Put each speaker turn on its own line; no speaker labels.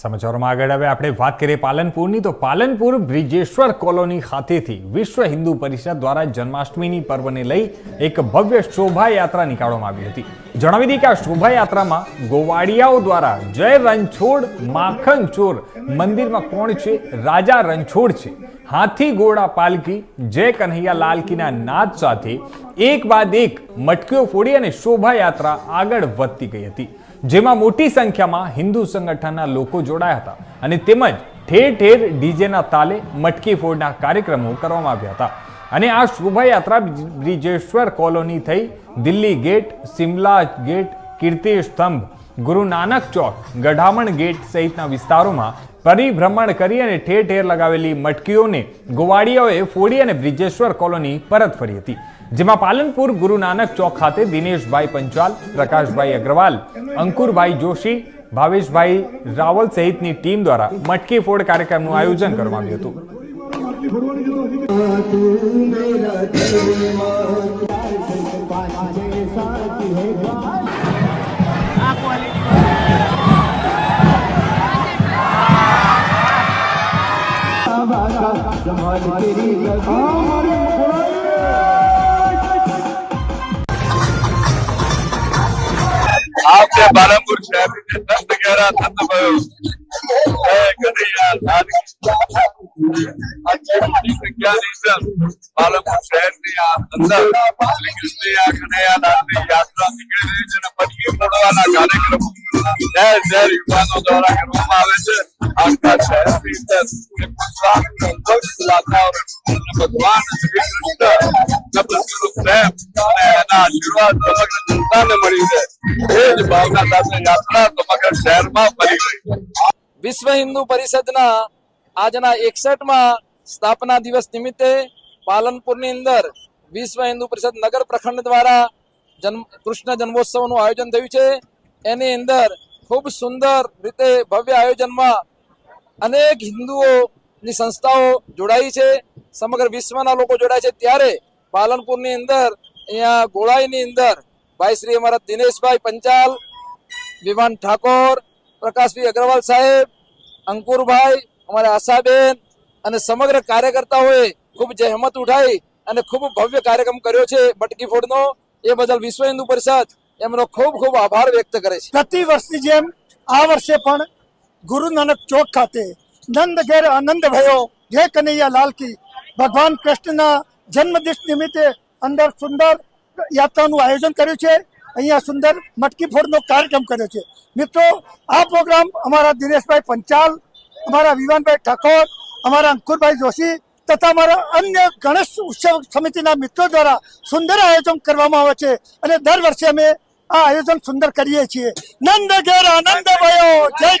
સમાચારોમાં આગળ હવે આપણે વાત કરીએ પાલનપુરની. તો પાલનપુર બ્રિજેશ્વર કોલોની ખાતેથી વિશ્વ હિન્દુ પરિષદ દ્વારા જન્માષ્ટમીની પર્વને લઈ એક ભવ્ય શોભાયાત્રા નીકાળવામાં આવી હતી. જણાવી દઈએ કે આ શોભાયાત્રામાં ગોવાડિયાઓ દ્વારા જય રણછોડ, માખણ ચોર મંદિરમાં કોણ છે? રાજા રણછોડ છે. હાથી ઘોડા પાલકી જય કન્હૈયા લાલકીના નાદ સાથે એક બાદ એક મટકીઓ ફોડી અને શોભાયાત્રા આગળ વધતી ગઈ હતી. જેમાં મોટી સંખ્યામાં હિન્દુ સંગઠનના લોકો જોડાયા હતા અને તેમજ ઠેર ઠેર ડીજેના તાલે મટકી ફોડના કાર્યક્રમો કરવામાં આવ્યા હતા. અને આ શોભાયાત્રા બ્રિજેશ્વર કોલોની થઈ દિલ્હી ગેટ, સિમલા ગેટ, કીર્તિ સ્તંભ, ગુરુ નાનક ચોક, ગઢામણ ગેટ સહિતના વિસ્તારોમાં પરિભ્રમણ કરી અને ઠેર ઠેર લગાવેલી મટકીઓને ગોવાડીયાઓએ ફોડી અને બ્રિજેશ્વર કોલોની પરત ફરી હતી. જેમાં પાલનપુર ગુરુ નાનક ચોક ખાતે દિનેશભાઈ પંચાલ, પ્રકાશભાઈ અગ્રવાલ અંકુરભાઈ જોશી, ભાવેશભાઈ રાવલ સહિતની ટીમ દ્વારા મટકી ફોડ કાર્યક્રમનું આયોજન કરવામાં આવ્યું હતું.
તમારી તેરી આ વખતે પાલનપુર શહેરની અંદર દસ ટકા થતો ગયો પાલનપુર શહેરની આ અંદર કૃષ્ણયા કનૈયા નામની યાત્રા નીકળી રહી છે અને પટકી ફોડવાના કાર્યક્રમો શહેર શહેર યુવાનો દ્વારા કરવામાં આવે છે આખા શહેરની અંદર ભગવાન શ્રી કૃષ્ણ આશીર્વાદ સમગ્ર જનતાને
વિશ્વ હિન્દુ પરિષદના આજના એકસઠમાં સ્થાપના દિવસ નિમિત્તે પાલનપુરની અંદર વિશ્વ હિન્દુ પરિષદ નગર પ્રખંડ દ્વારા જન્મ, કૃષ્ણ જન્મોત્સવનું આયોજન થયું છે. એની અંદર ખૂબ સુંદર રીતે ભવ્ય આયોજનમાં અનેક હિન્દુઓની સંસ્થાઓ જોડાઈ છે. સમગ્ર વિશ્વના લોકો જોડાય છે. ત્યારે પાલનપુરની અંદર અહીંયા ગોળાઈની અંદર ભાઈ શ્રી અમારા દિનેશભાઈ પંચાલ, વિવાન ઠાકોર, પ્રકાશભાઈ અગ્રવાલ સાહેબ, અંકુરભાઈ, અમારા આશાબેન અને સમગ્ર કાર્યકર્તાઓએ ખૂબ જહેમત ઉઠાઈ અને ખૂબ ભવ્ય કાર્યક્રમ કર્યો છે બટકી ફોડનો. એ બદલ વિશ્વ હિન્દુ પરિષદ એમનો ખૂબ ખૂબ આભાર વ્યક્ત કરે છે.
પ્રતિ વર્ષની જેમ આ વર્ષે પણ ગુરુ નાનક ચોક ખાતે નંદ ઘેર આનંદ ભયો જય કનૈયા લાલ કી. ભગવાન કૃષ્ણના જન્મદિવસ નિમિત્તે અંદર સુંદર યાત્રાનું આયોજન કર્યું છે. અહીંયા સુંદર મટકી ફોડનો કાર્યક્રમ કર્યો છે. મિત્રો, આ પ્રોગ્રામ અમારા દિનેશભાઈ પંચાલ, અમારા વિવાનભાઈ ઠાકોર, અમારા અંકુરભાઈ જોશી તથા અમારા અન્ય ગણેશ ઉત્સવ સમિતિના મિત્રો દ્વારા સુંદર આયોજન કરવામાં આવે છે અને દર વર્ષે અમે આ આયોજન સુંદર કરીએ છીએ. નંદ ઘેર આનંદ ભયો. જય